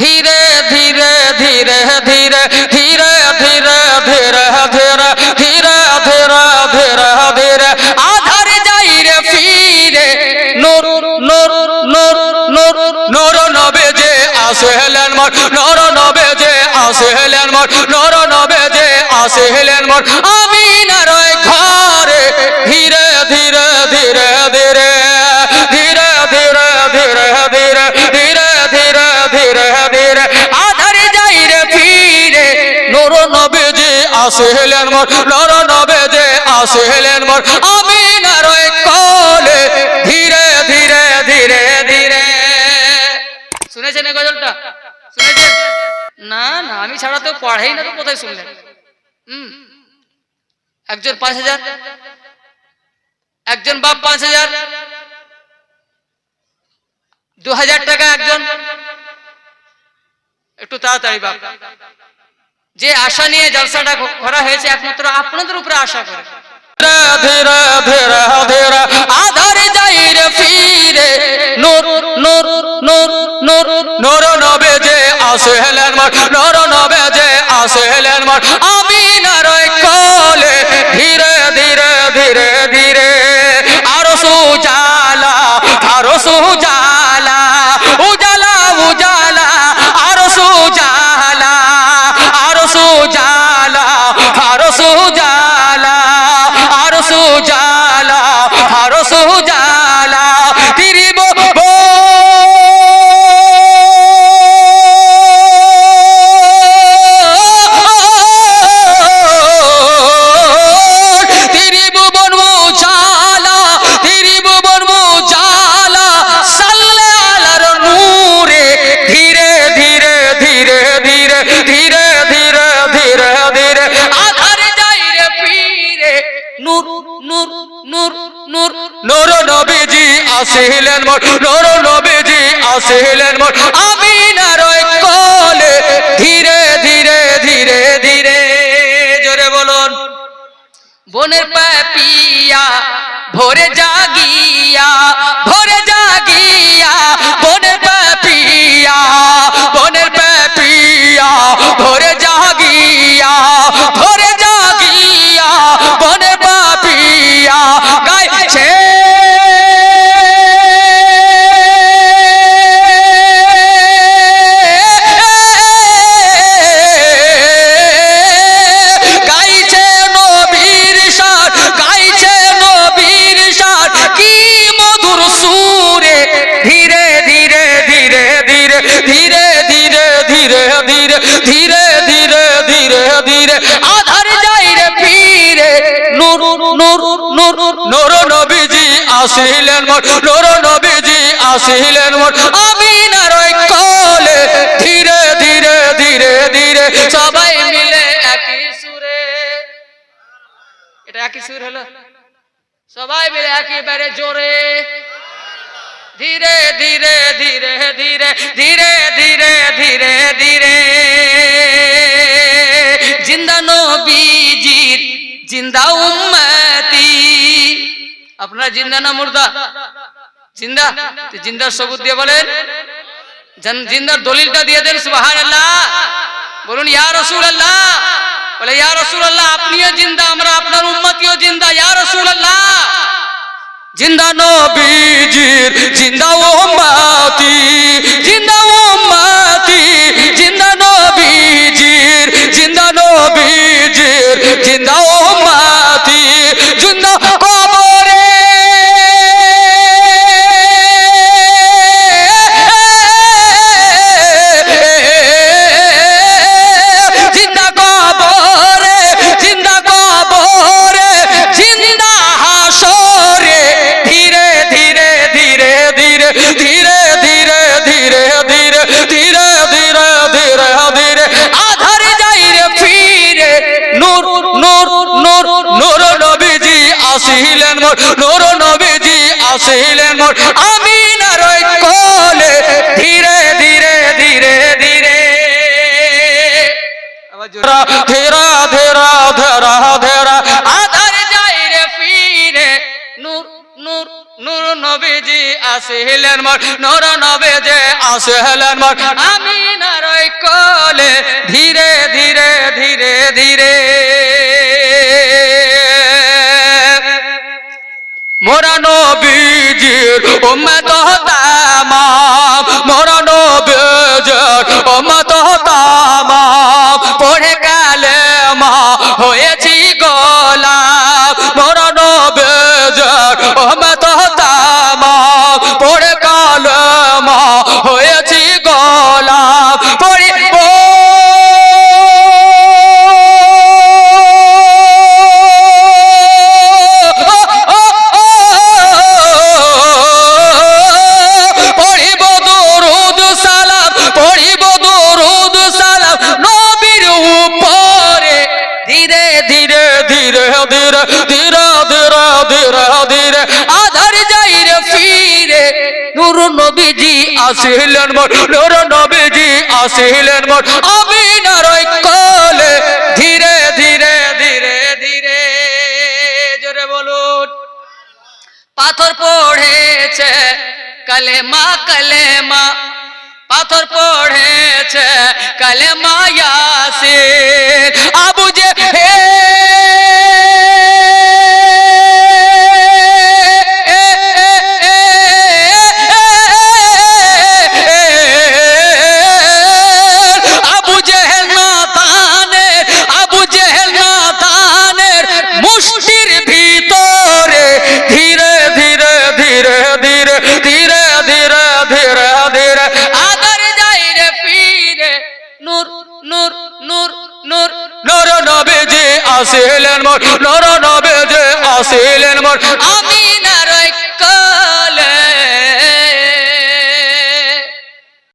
ধীরে ধীরে ধীরে ধীরে ধীরে ধীরে ধীরে ধীরে ধীরে ধীরে ধীরে ধীরে আধার যাই রে ফিরে নূর নূর নূর নূর নূর নবে যে আসেলেন মোর নূর নবে যে আসেলেন মোর নূর নবে যে আসেলেন মোর আসেলেন মোর নূর নবে যে আসেলেন মোর। আমিনার ওই কোলে ধীরে ধীরে ধীরে ধীরে। শুনেছেন এই গজলটা? শুনেছেন? না না, আমি ছাড়া তো পড়াই না তো কোথায় শুনলেন? একজন পাঁচ হাজার? একজন বাপ পাঁচ হাজার? দু হাজার টাকা একজন? একটু তাড়াতাড়ি বাপ। যে আশা নিয়ে জলসাটা করা হয়েছে একমাত্র আপনাদের উপরে আশা করে। যাই রে ফিরে। নূর নূর নূর নূর নূর নবে যে আসে হেলেন মার নর নবে যে আসেলেন মোর আসিলেন মোর নূর নবীজি, আসিলেন মোর আমিনার ওই কোলে। ধীরে ধীরে ধীরে ধীরে, জোরে বলুন। বনের পাপিয়া, ভোরে জাগিয়া ভোরে জাগিয়া, বনের পাপিয়া বনের পাপিয়া, ভোরে জাগিয়া ভোরে জাগিয়া, বনের গাইছে গাইছে আসিলেন মোর, নূর নবীজি আসিলেন মোর। আমিনার কোলে ধীরে ধীরে ধীরে ধীরে সবাই মিলে একই সুরে। এটা একই সুর হলো? সবাই মিলে একেবারে জোরে। ধীরে ধীরে ধীরে ধীরে ধীরে ধীরে ধীরে ধীরে আপনারা জিন্দা না মুর্দা? জিন্দা? জিন্দার সবুত দিয়ে বলেন। জন- জিন্দার দলিলটা দিয়ে দেন সুবাহান আল্লাহ বলুন, ইয়া রসুল আল্লাহ বলে, ইয়া রসুল আল্লাহ আপনিও জিন্দা, আমরা আপনার উম্মতিও জিন্দা, ইয়া রসুল আল্লাহ জিন্দা নবীজির জিন্দা আসিলেন মোর নূর নবীজি, আসিলেন মোর আমি না রই কোলে ধীরে ধীরে ধীরে। ধীরে, ধীরা ধীরা ধীরা ধীরা। আধার যাই রে ফিরে। নূর নূর নূর নবীজি, আসিলেন মোর নূর নবীজি, আসিলেন মোর আমি না রই কোলে তোরা নবীজির উম্মত নবীজি আসিলেন মোট নূর নবীজি আসিলেন আমি কলে ধীরে ধীরে ধীরে ধীরে, জোরে বলুন। পাথর পড়েছে, কালেমা কালেমা। পাথর পড়েছে কালে ইয়াসিন। আব আসিলেন মোর নর নবে যে আসিলেন মোর। আমি না